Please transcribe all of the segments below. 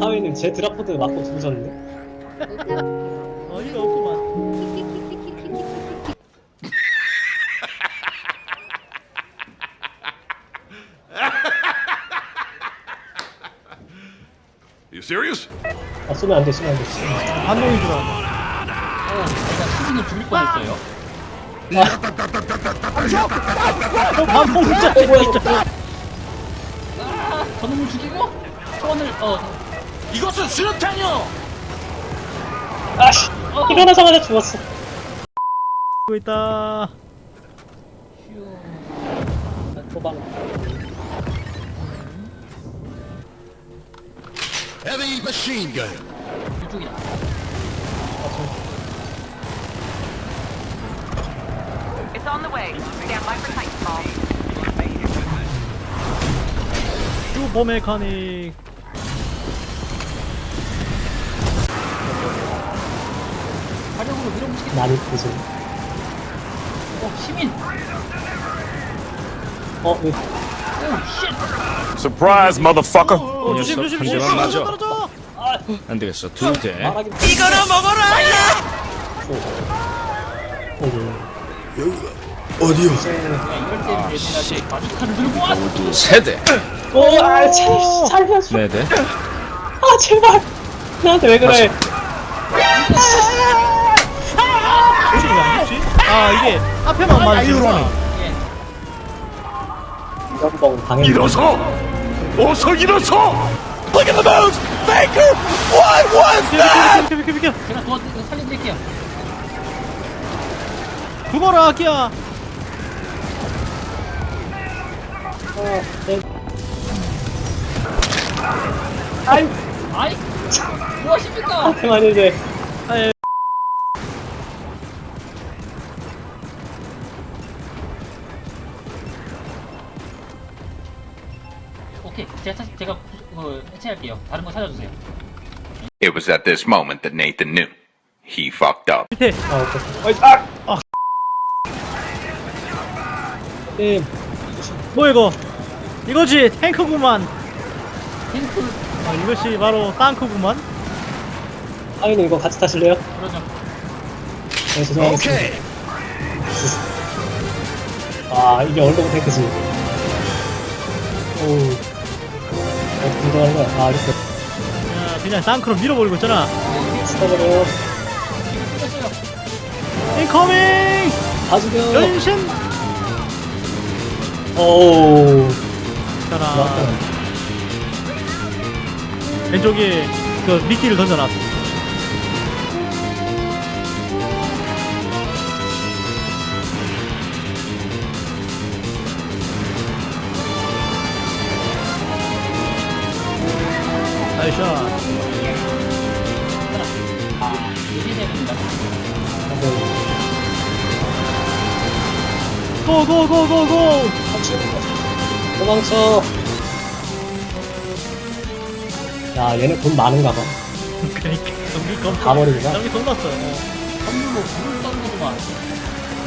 하위는 제 드라포드 맞고 죽으셨는데? 어이가 없구만. You serious? 아, 쏘면 안 돼, 쏘면 안 돼. 쏘면 안 돼. 반동인 줄 알았네. 어, 일단 수준을 죽일 뻔했어요. 어, 반동 진짜 진짜. 아, 저놈을 죽이고 소원을 어 이것은 수류탄이요. 아씨! 일어나자마자 죽었어. 고 있다. 도망. Heavy machine gun. 이쪽이다. It's on the way. Stand by for Titanfall. 슈 퍼 메카닉. 화력으로 밀어붙이겠다. 많이 크지. 어, 시민. 어, 왜, 오, 쉣. Surprise, motherfucker! 어, 조심 조심 조심. 한 대만 맞아. 떨어져. 안 되겠어. 두 대. 말하기. 이거나 먹어라! 어, 어디요? 왔어. 모두 세 대. 오, 아, 살, 살려줘. 네 대. 아, 제발! 나한테 왜 그래? 죽지? 아 이게 앞에만 맞으니까. 이런 방해. 일어서! 어서 일어서! Look at the moves! Baker! What was 비켜 비켜 비켜 비켜. 제가 도와 살려드릴게요. 죽어라 아키야. 어, 네. 아이, 아이, 뭐 하십니까? 그만 이제. 오케이, 제가 차- 제가 그 해체할게요. 다른 거 찾아주세요. It was at this moment that Nathan knew. He fucked up. 밑에. 아, 오케이. 아! 아. 예, 뭐 이거? 이거지 탱크구만. 탱크 아 이것이 바로 땅크구만. 하위는 이거 같이 타실래요? 그러죠. 네, 죄송합니다. 아, 이게 얼른 탱크지. 오. 어떻게 들어가는 거야? 아, 이렇게 야 그냥 땅크로 밀어버리고 있잖아. 죽였어요. 인커밍. 다 죽여. 변신. 오우. 좋았다. 왼쪽에 그 미끼를 던져놨어. 나이샷. 됩니다. 고고고고고. 도망쳐. 야, 얘네 돈 많은가 봐. 그러니까 전기 검. 다 버리구나. 전기 겁났어. 선물로 불을 떠는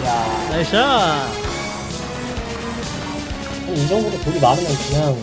야, 나이샷. 이 정도로 돈이 많으면 그냥